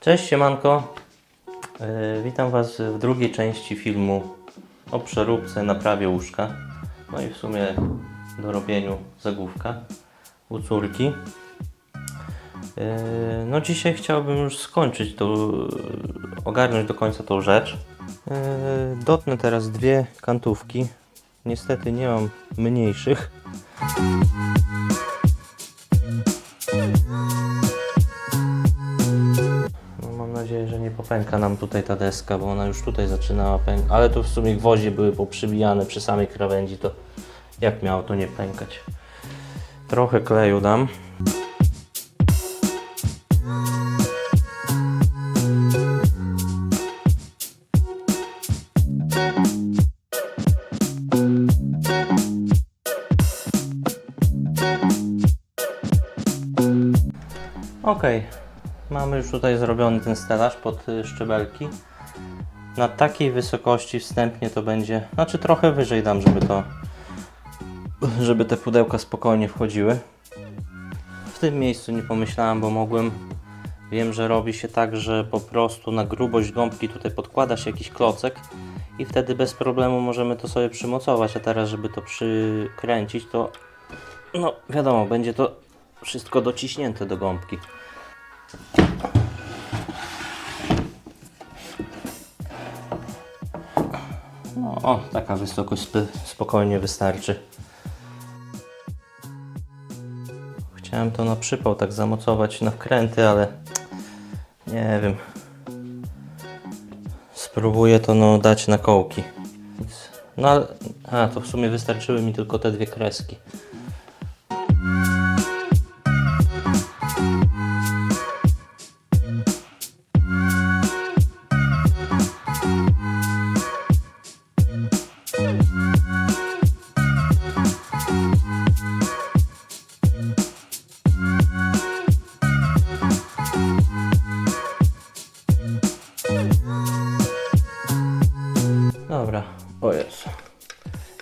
Cześć siemanko. Yy, witam Was w drugiej części filmu o przeróbce naprawie łóżka. No i w sumie dorobieniu zagłówka u córki. Yy, no dzisiaj chciałbym już skończyć to, ogarnąć do końca tą rzecz. Yy, dotnę teraz dwie kantówki. Niestety nie mam mniejszych. Popęka nam tutaj ta deska, bo ona już tutaj zaczynała pękać. Ale tu w sumie gwoździe były poprzybijane przy samej krawędzi, to jak miało to nie pękać? Trochę kleju dam. Ok, mamy już tutaj zrobiony ten stelaż pod y, szczebelki. Na takiej wysokości wstępnie to będzie, znaczy trochę wyżej dam, żeby to, żeby te pudełka spokojnie wchodziły. W tym miejscu nie pomyślałem, bo mogłem, wiem, że robi się tak, że po prostu na grubość gąbki tutaj podkłada się jakiś klocek i wtedy bez problemu możemy to sobie przymocować, a teraz żeby to przykręcić, to no wiadomo, będzie to wszystko dociśnięte do gąbki. No, o, taka wysokość sp- spokojnie wystarczy. Chciałem to na przypał tak zamocować na wkręty, ale nie wiem. Spróbuję to no dać na kołki. No a to w sumie wystarczyły mi tylko te dwie kreski.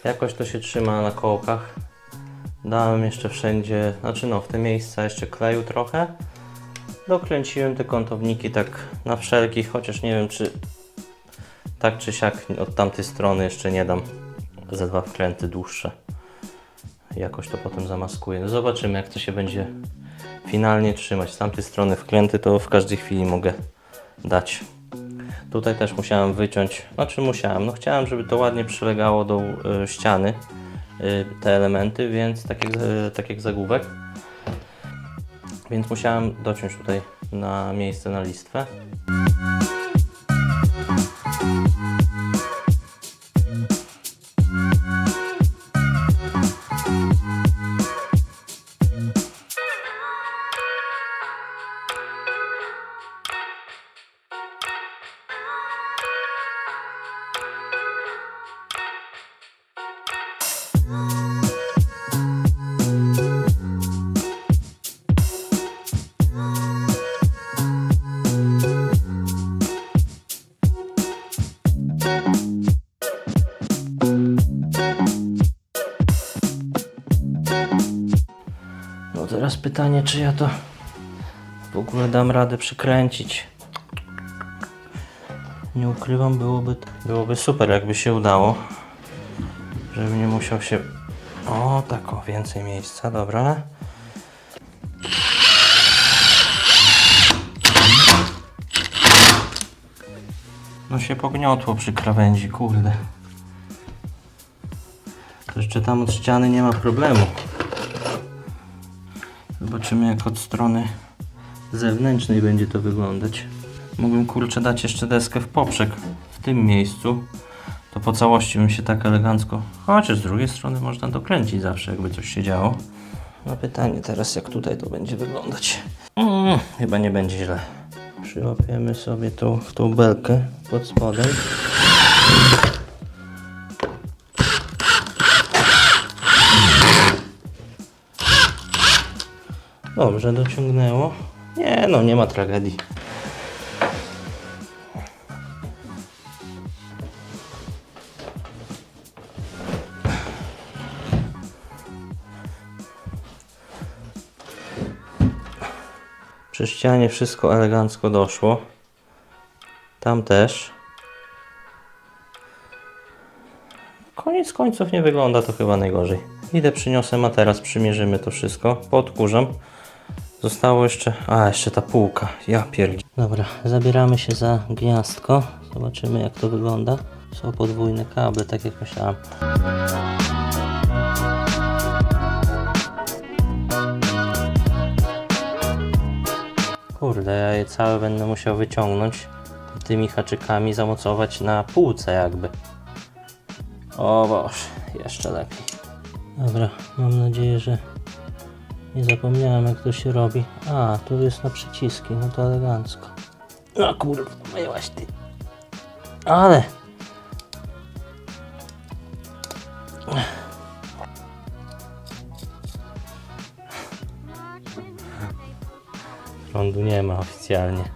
Jakoś to się trzyma na kołkach. Dałem jeszcze wszędzie, znaczy no w te miejsca jeszcze kleju trochę. Dokręciłem te kątowniki tak na wszelki, chociaż nie wiem czy tak czy siak od tamtej strony jeszcze nie dam ze dwa wkręty dłuższe. Jakoś to potem zamaskuję. No zobaczymy jak to się będzie finalnie trzymać. Z tamtej strony wkręty to w każdej chwili mogę dać. Tutaj też musiałem wyciąć, znaczy musiałem, no chciałem, żeby to ładnie przylegało do y, ściany, y, te elementy, więc tak jak, y, tak jak zagłówek. Więc musiałem dociąć tutaj na miejsce na listwę. Pytanie, czy ja to w ogóle dam radę przykręcić. Nie ukrywam, byłoby, byłoby super, jakby się udało. Żeby nie musiał się... O, tak, o, więcej miejsca, dobra. No się pogniotło przy krawędzi, kurde. To jeszcze tam od ściany nie ma problemu. Zobaczymy jak od strony zewnętrznej będzie to wyglądać. Mógłbym kurczę dać jeszcze deskę w poprzek w tym miejscu. To po całości bym się tak elegancko... Chociaż z drugiej strony można dokręcić zawsze jakby coś się działo. No pytanie teraz jak tutaj to będzie wyglądać. Mm, chyba nie będzie źle. Przyłapiemy sobie tą, tą belkę pod spodem. Dobrze, dociągnęło. Nie, no nie ma tragedii. Przy ścianie wszystko elegancko doszło. Tam też. Koniec końców nie wygląda to chyba najgorzej. Idę przyniosę materac, przymierzymy to wszystko, podkurzam. Zostało jeszcze, a jeszcze ta półka, ja pierdzi. Dobra, zabieramy się za gniazdko. Zobaczymy jak to wygląda. Są podwójne kable, tak jak myślałem. Kurde, ja je całe będę musiał wyciągnąć tymi haczykami zamocować na półce jakby. O Boże, jeszcze lepiej. Dobra, mam nadzieję, że nie zapomniałem jak to się robi. A, tu jest na przyciski, no to elegancko. No kurwa, myłaś ty. Ale... Prądu nie ma oficjalnie.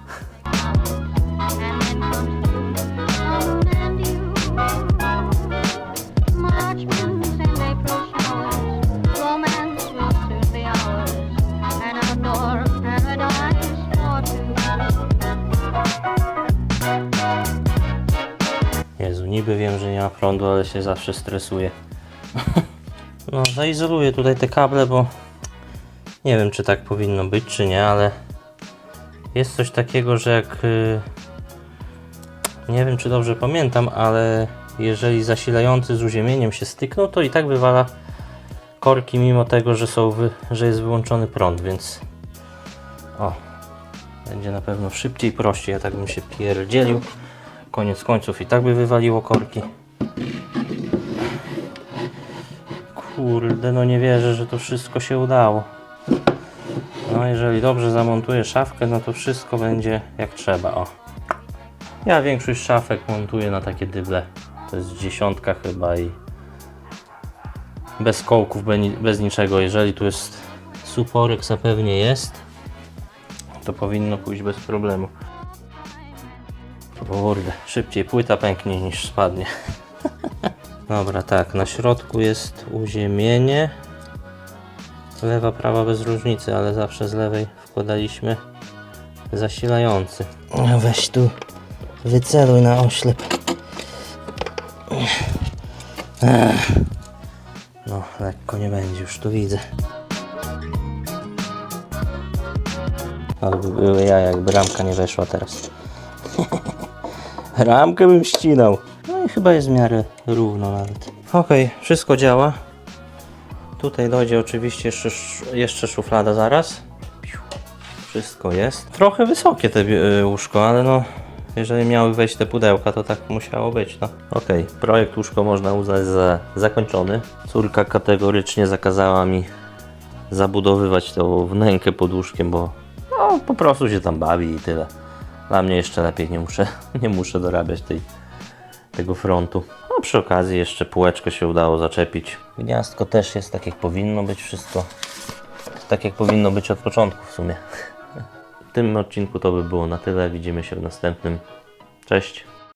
Niby wiem, że nie ma prądu, ale się zawsze stresuję. No, zaizoluję tutaj te kable, bo nie wiem, czy tak powinno być, czy nie, ale jest coś takiego, że jak. y, Nie wiem, czy dobrze pamiętam, ale jeżeli zasilający z uziemieniem się stykną, to i tak wywala korki, mimo tego, że, są wy, że jest wyłączony prąd, więc. O, będzie na pewno szybciej, prościej. Ja tak bym się pierdzielił. Koniec końców i tak by wywaliło korki. Kurde, no nie wierzę, że to wszystko się udało. No jeżeli dobrze zamontuję szafkę, no to wszystko będzie jak trzeba, o. Ja większość szafek montuję na takie dyble. To jest dziesiątka chyba i bez kołków, be- bez niczego. Jeżeli tu jest suporek, zapewnie jest, to powinno pójść bez problemu. Kurde, szybciej płyta pęknie niż spadnie. Dobra, tak, na środku jest uziemienie. Lewa, prawa bez różnicy, ale zawsze z lewej wkładaliśmy zasilający. Weź tu, wyceluj na oślep. No, lekko nie będzie, już tu widzę. Albo były ja, jakby ramka nie weszła teraz. Ramkę bym ścinał. No i chyba jest w miarę równo nawet. Okej, wszystko działa. Tutaj dojdzie oczywiście jeszcze, sz- jeszcze szuflada zaraz. Wszystko jest. Trochę wysokie te y, łóżko, ale no jeżeli miały wejść te pudełka, to tak musiało być, no. Okej, projekt łóżko można uznać za zakończony. Córka kategorycznie zakazała mi zabudowywać tą wnękę pod łóżkiem, bo no, po prostu się tam bawi i tyle. Dla mnie jeszcze lepiej, nie muszę, nie muszę dorabiać tej, tego frontu. No przy okazji jeszcze półeczko się udało zaczepić. Gniazdko też jest tak jak powinno być wszystko. Tak jak powinno być od początku w sumie. W tym odcinku to by było na tyle. Widzimy się w następnym. Cześć.